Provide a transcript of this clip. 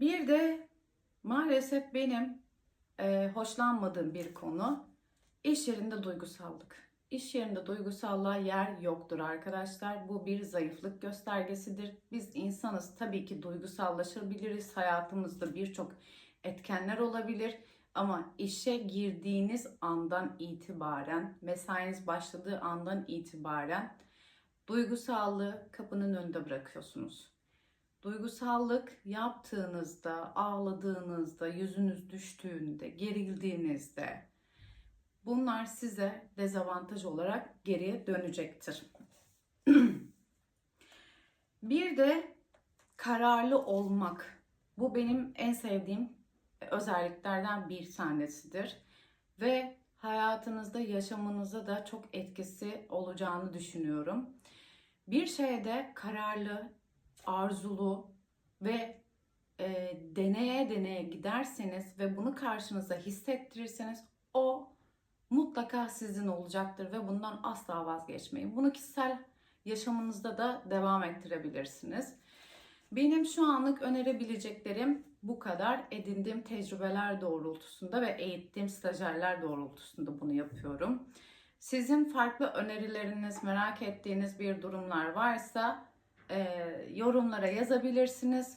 Bir de maalesef benim e, hoşlanmadığım bir konu iş yerinde duygusallık. İş yerinde duygusallığa yer yoktur arkadaşlar. Bu bir zayıflık göstergesidir. Biz insanız tabii ki duygusallaşabiliriz. Hayatımızda birçok etkenler olabilir. Ama işe girdiğiniz andan itibaren, mesainiz başladığı andan itibaren duygusallığı kapının önünde bırakıyorsunuz. Duygusallık yaptığınızda, ağladığınızda, yüzünüz düştüğünde, gerildiğinizde bunlar size dezavantaj olarak geriye dönecektir. Bir de kararlı olmak. Bu benim en sevdiğim özelliklerden bir tanesidir. Ve hayatınızda, yaşamınıza da çok etkisi olacağını düşünüyorum. Bir şeyde kararlı, arzulu ve e, deneye deneye giderseniz ve bunu karşınıza hissettirirseniz o mutlaka sizin olacaktır ve bundan asla vazgeçmeyin. Bunu kişisel yaşamınızda da devam ettirebilirsiniz. Benim şu anlık önerebileceklerim bu kadar. Edindiğim tecrübeler doğrultusunda ve eğittiğim stajyerler doğrultusunda bunu yapıyorum. Sizin farklı önerileriniz, merak ettiğiniz bir durumlar varsa yorumlara yazabilirsiniz.